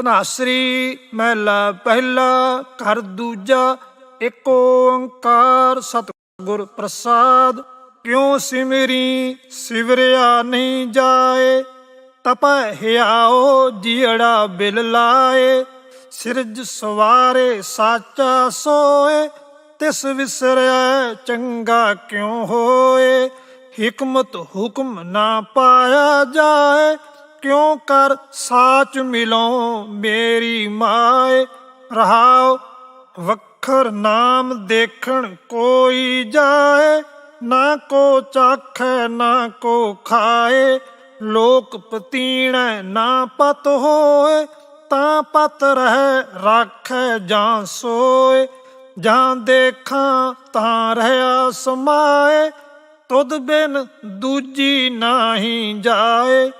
ਧਨਾਸਰੀ ਮਹਿਲਾ ਪਹਿਲਾ, ਘਰ ਦੂਜਾ ਏਕ ਓੰਕਾਰ ਸਤਿਗੁਰ ਪ੍ਰਸਾਦ। ਕਿਉ ਸਿਮਰੀ ਸਿਵਰਿਆ ਨਹੀਂ ਜਾਏ? ਤਪੈ ਹਿਆਓ ਜੀੜਾ ਬਿਲ ਲਾਏ। ਸਿਰਜ ਸਵਾਰੇ ਸਾਚਾ ਸੋਏ, ਤਿਸ ਵਿਸਰਿਆ ਚੰਗਾ ਕਿਉ ਹੋਏ? ਹਕਮਤ ਹੁਕਮ ਨਾ ਪਾਇਆ ਜਾਏ। ਕਿਉ ਕਰ ਸਾਚ ਮਿਲੋ ਮੇਰੀ ਮਾਏ? ਰਹਾਓ ਵਖਰ ਨਾਮ ਦੇਖਣ ਕੋਈ ਜਾਏ। ਨਾ ਕੋ ਚਾਖੈ, ਨਾ ਕੋ ਖਾਏ। ਲੋਕ ਪਤੀਣੈ, ਨਾ ਪਤ ਹੋਏ। ਤਾਂ ਪਤ ਰਹਿ, ਰਾਖੈ ਜਾਂ ਸੋਏ। ਜਾਂ ਦੇਖਾਂ, ਤਾਂ ਰਹਿਆ ਸਮਾਏ। ਤੁਧ ਬਿਨ ਦੂਜੀ ਨਾਹੀ ਜਾਏ।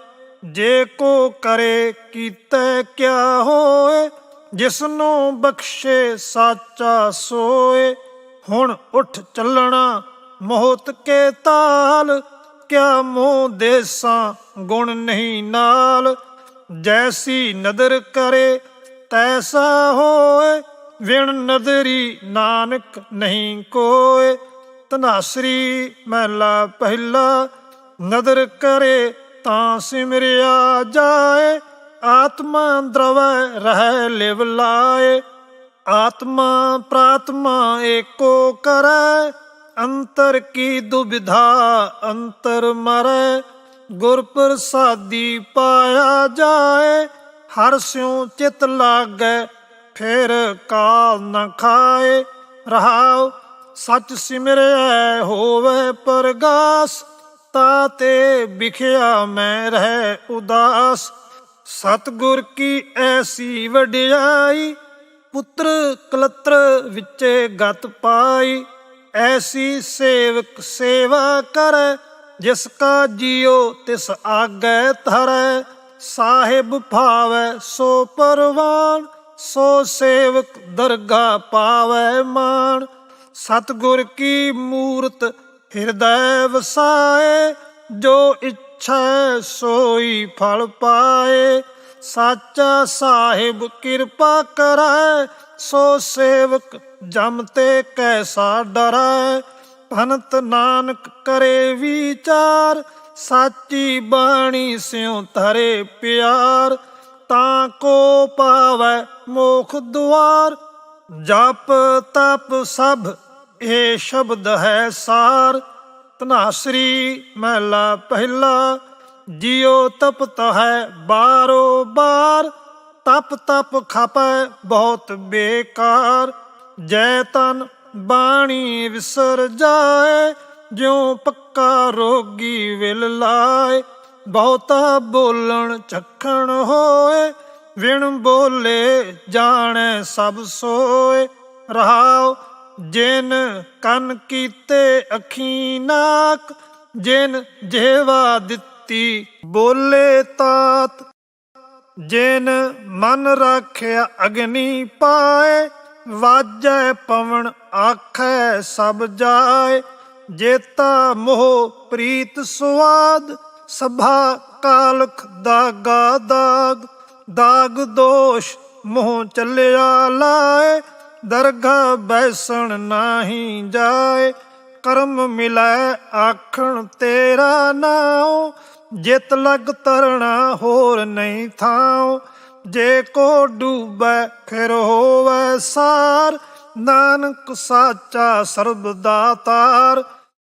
ਜੇ ਕੋ ਕਰੇ ਕੀਤੇ ਕਿਆ ਹੋਏ, ਜਿਸਨੂੰ ਬਖਸ਼ੇ ਸਾਚਾ ਸੋਏ। ਹੁਣ ਉੱਠ ਚੱਲਣਾ ਮੋਹਤ ਕੇ ਤਾਲ, ਕਿਆ ਮੋਹ ਦੇਸਾਂ ਗੁਣ ਨਹੀਂ ਨਾਲ। ਜੈਸੀ ਨਦਰ ਕਰੇ ਤੈਸਾ ਹੋਏ, ਵਿਣ ਨਦਰੀ ਨਾਨਕ ਨਹੀਂ ਕੋਏ। ਤਨਾਸਰੀ ਮਹਿਲਾ ਪਹਿਲਾ, ਨਦਰ ਕਰੇ ਤਾਂ ਸਿਮਰਿਆ ਜਾਏ, ਆਤਮਾ ਦਰਵੈ ਰਹਿ ਲਿਵ ਲਾਏ। ਆਤਮਾ ਪ੍ਰਾਤਮਾ ਏਕੋ ਕਰੈ, ਅੰਤਰ ਕੀ ਦੁਬਿਧਾ ਅੰਤਰ ਮਰੈ। ਗੁਰ ਪ੍ਰਸਾਦੀ ਪਾਇਆ ਜਾਏ, ਹਰ ਸਿਉ ਚਿਤ ਲਾਗੈ, ਫਿਰ ਕਾਲ ਨ ਖਾਏ। ਰਹਾਉ, ਸੱਚ ਸਿਮਰਿਆ ਹੋਵੇ ਪਰਗਾਸ ਤਾ ਤੇ ਵਿਖਿਆ ਮੈਂ ਰਹਿ ਉਦਾਸ। ਸਤਗੁਰ ਕੀ ਐਸੀ ਵਡਿਆਈ? ਪੁੱਤਰ ਕਲਤਰ ਵਿੱਚੇ ਗਤ ਪਾਈ। ਐਸੀ ਸੇਵਕ ਸੇਵਾ ਕਰ, ਜਿਸ ਕਾ ਜੀਉ ਤਿਸ ਆਗੈ ਧਰੈ। ਸਾਹਿਬ ਭਾਵੈ ਸੋ ਪਰਵਾਨ, ਸੋ ਸੇਵਕ ਦਰਗਾ ਪਾਵੈ ਮਾਨ ਸਤਗੁਰ ਕੀ ਮੂਰਤ ਹਿਰਦੈ ਵਸਾਏ, ਜੋ ਇੱਛਾ ਸੋਈ ਫਲ ਪਾਏ। ਸਾਚਾ ਸਾਹਿਬ ਕਿਰਪਾ ਕਰੈ, ਸੋ ਸੇਵਕ ਜਮ ਤੇ ਕੈਸਾ ਡਰੈ। ਭਨਤ ਨਾਨਕ ਕਰੇ ਵਿਚਾਰ, ਸਾਚੀ ਬਾਣੀ ਸਿਉ ਧਰੇ ਪਿਆਰ। ਤਾਂ ਕੋ ਪਾਵੈ ਮੋਖ ਦੁਆਰ, ਜਪ ਤਪ ਸਭ ਇਹ ਸ਼ਬਦ ਹੈ ਸਾਰ। ਤਨਾਸਰੀ ਮਹਿਲਾ ਪਹਿਲਾ। ਜਿਉ ਤਪਤ ਹੈ ਬਾਰੋ ਬਾਰ। ਤਪ ਤਪ ਖਪੈ ਬਹੁਤ ਬੇਕਾਰ। ਜੈ ਤਨ ਬਾਣੀ ਵਿਸਰ ਜਾਏ। ਜਿਉ ਪੱਕਾ ਰੋਗੀ ਵਿਲ ਲਾਏ। ਬਹੁਤਾ ਬੋਲਣ ਚੱਖਣ ਹੋਏ। ਵਿਣ ਬੋਲੇ ਜਾਣੈ ਸਭ ਸੋਏ। ਰਹਾਉ ਜਿਨ ਕੰਨ ਕੀਤੇ ਅੱਖੀ ਨਾਕ ਜਿਨ ਜਿਹਵਾ ਦਿੱਤੀ ਬੋਲੇ ਤਾਤ, ਜਿਨ ਮਨ ਰੱਖਿਆ ਅਗਨੀ ਪਾਏ, ਵਾਜੈ ਪਵਨ ਆਖੈ ਸਭ ਜਾਏ, ਜੇਤਾ ਮੋਹ ਪ੍ਰੀਤ ਸੁਆਦ, ਸਭਾ ਕਾਲਖ ਦਾਗਾ ਦਾਗ ਦਾਗ ਦੋਸ਼ ਮੋਹ ਚੱਲਿਆ ਲਾਏ ਦਰਗਾ ਬੈਸਣ ਨਾਹੀ ਜਾਏ, ਕਰਮ ਮਿਲੈ ਆਖਣ ਤੇਰਾ ਨਾਉ, ਜਿਤ ਲਗ ਤਰਣਾ ਹੋਰ ਨਹੀਂ ਥਾਉ। ਜੇ ਕੋ ਡੂਬੈ ਫਿਰ ਹੋਵੇ ਸਾਰ, ਨਾਨਕ ਸਾਚਾ ਸਰਬ ਦਾਤਾਰ